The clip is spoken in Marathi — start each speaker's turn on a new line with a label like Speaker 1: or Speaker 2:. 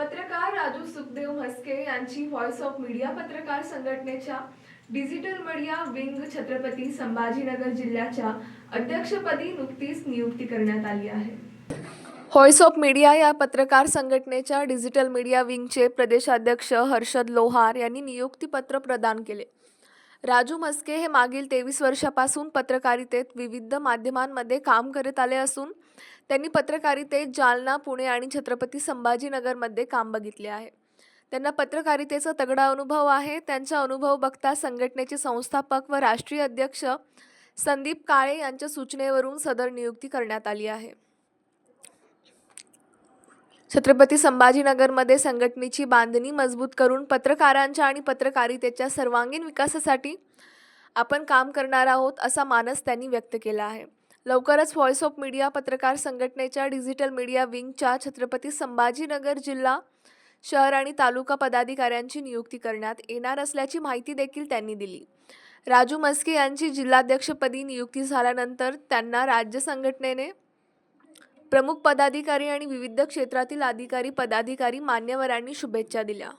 Speaker 1: पत्रकार राजू सुखदेव म्हस्के यांची व्हॉइस ऑफ मीडिया पत्रकार संघटनेच्या digital media wing Chhatrapati Sambhajinagar जिल्ह्याच्या अध्यक्षपदी नुकतीच नियुक्ती करण्यात आली आहे. व्हॉइस ऑफ मीडिया या पत्रकार संघटनेच्या डिजिटल मीडिया विंगचे प्रदेशाध्यक्ष हर्षद लोहार यांनी नियुक्तीपत्र प्रदान केले. राजू मस्के हे मागील तेवीस वर्षापासून पत्रकारितेत विविध माध्यमांमध्ये काम करत आले असून त्यांनी पत्रकारितेत जालना पुणे आणि छत्रपती संभाजीनगरमध्ये काम बघितले आहे. त्यांना पत्रकारितेचा तगडा अनुभव आहे. त्यांचा अनुभव बघता संघटनेचे संस्थापक व राष्ट्रीय अध्यक्ष संदीप काळे यांच्या सूचनेवरून सदर नियुक्ती करण्यात आली आहे. छत्रपती संभाजीनगरमध्ये संघटनेची बांधणी मजबूत करून पत्रकारांच्या आणि पत्रकारितेच्या सर्वांगीण विकासासाठी आपण काम करणार आहोत असा मानस त्यांनी व्यक्त केला आहे. लवकरच व्हॉइस ऑफ मीडिया पत्रकार संघटनेच्या डिजिटल मीडिया विंगच्या छत्रपती संभाजीनगर जिल्हा शहर आणि तालुका पदाधिकाऱ्यांची नियुक्ती करण्यात येणार असल्याची माहिती देखील त्यांनी दिली. राजू मस्के यांची जिल्हाध्यक्षपदी नियुक्ती झाल्यानंतर त्यांना राज्य संघटनेने प्रमुख पदाधिकारी आणि विविध क्षेत्रातील अधिकारी पदाधिकारी मान्यवरांनी शुभेच्छा दिल्या.